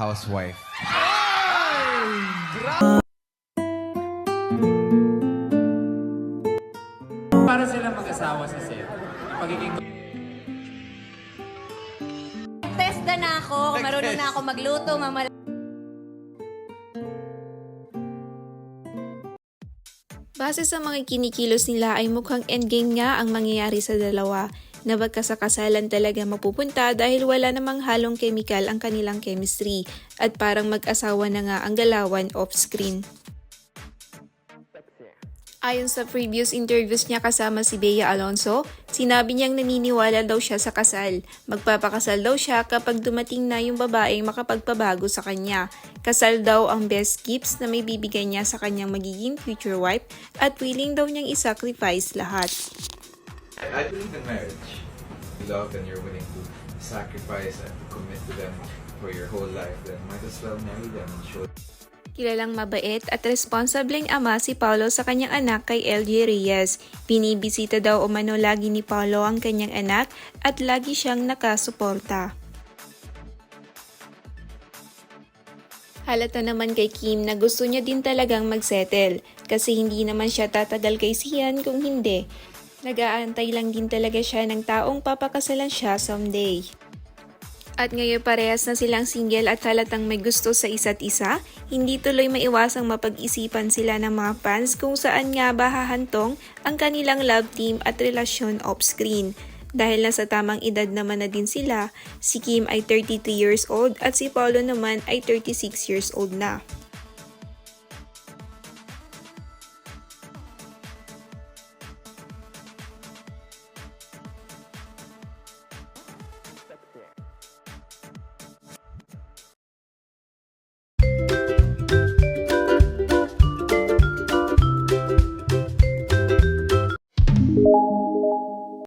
housewife. Para sila mag-asawa sa set. Pagiging Testa na ako, marunong na ako magluto, mamal... Base sa mga kinikilos nila ay mukhang endgame nga ang mangyayari sa dalawa na magkasakasalan talaga mapupunta dahil wala namang halong chemical ang kanilang chemistry at parang mag-asawa na nga ang galawan off-screen. Ayon sa previous interviews niya kasama si Bea Alonso, sinabi niyang naniniwala daw siya sa kasal. Magpapakasal daw siya kapag dumating na yung babaeng makapagpabago sa kanya. Kasal daw ang best gifts na may bibigay niya sa kanyang magiging future wife at willing daw niyang isacrifice lahat. I believe in marriage. You love and you're willing to sacrifice and to commit to them for your whole life, then might as well marry them and show Kilalang mabait at responsableng ama si Paulo sa kanyang anak kay LJ Reyes. Binibisita daw umano lagi ni Paulo ang kanyang anak at lagi siyang nakasuporta. Halata naman kay Kim na gusto niya din talagang magsettle kasi hindi naman siya tatagal kay Sian kung hindi. Nag-aantay lang din talaga siya ng taong papakasalan siya someday. At ngayon parehas na silang single at halatang may gusto sa isa't isa, hindi tuloy maiwasang mapag-isipan sila ng mga fans kung saan nga ba hahantong ang kanilang love team at relasyon off-screen. Dahil nasa tamang edad naman na din sila, si Kim ay 33 years old at si Paulo naman ay 36 years old na.